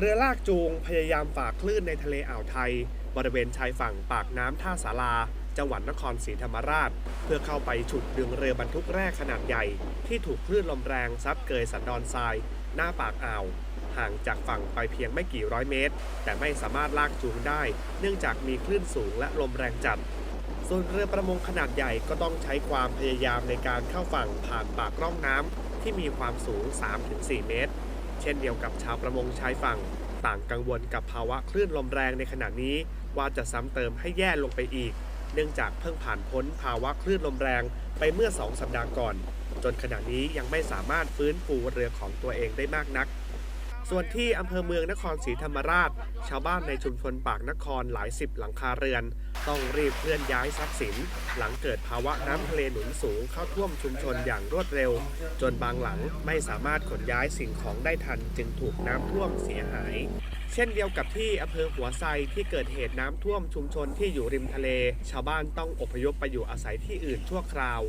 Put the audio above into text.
เรือลากจูงพยายามฝ่าคลื่นในทะเลอ่าวไทย บริเวณชายฝั่งปากน้ำท่าสาราจังหวัดนครศรีธรรมราช เพื่อเข้าไปฉุดดึงเรือบรรทุกแร่ขนาดใหญ่ ที่ถูกคลื่นลมแรงซัดเกยสันดอนทราย หน้าปากอ่าว ห่างจากฝั่งไปเพียงไม่กี่ร้อยเมตร แต่ไม่สามารถลากจูงได้ เนื่องจากมีคลื่นสูงและลมแรงจัด ส่วนเรือประมงขนาดใหญ่ก็ต้องใช้ความพยายามในการเข้าฝั่งผ่านปากร่องน้ำที่มีความสูง 3-4 เมตร เช่นเดียวกับชาวประมงชายฝั่ง ต่างกังวลกับภาวะคลื่นลมแรงในขณะนี้ ว่าจะซ้ำเติมให้แย่ลงไปอีก เนื่องจากเพิ่งผ่านพ้นภาวะคลื่นลมแรงไปเมื่อ 2 สัปดาห์ก่อน จนขณะนี้ยังไม่สามารถฟื้นฟูเรือของตัวเองได้มากนัก ส่วนที่อำเภอเมืองนครศรีธรรมราช ชาวบ้านในชุมชนปากนครหลายสิบหลังคาเรือน ต้องรีบเคลื่อนย้ายทรัพย์สิน หลังเกิดภาวะน้ำทะเลหนุนสูงเข้าท่วมชุมชนอย่างรวดเร็ว จนบางหลังไม่สามารถขนย้ายสิ่งของได้ทันจึงถูกน้ำท่วมเสียหาย เช่นเดียวกับที่อำเภอหัวไซที่เกิดเหตุน้ำท่วมชุมชนที่อยู่ริมทะเล ชาวบ้านต้องอพยพไปอยู่อาศัยที่อื่นชั่วคราว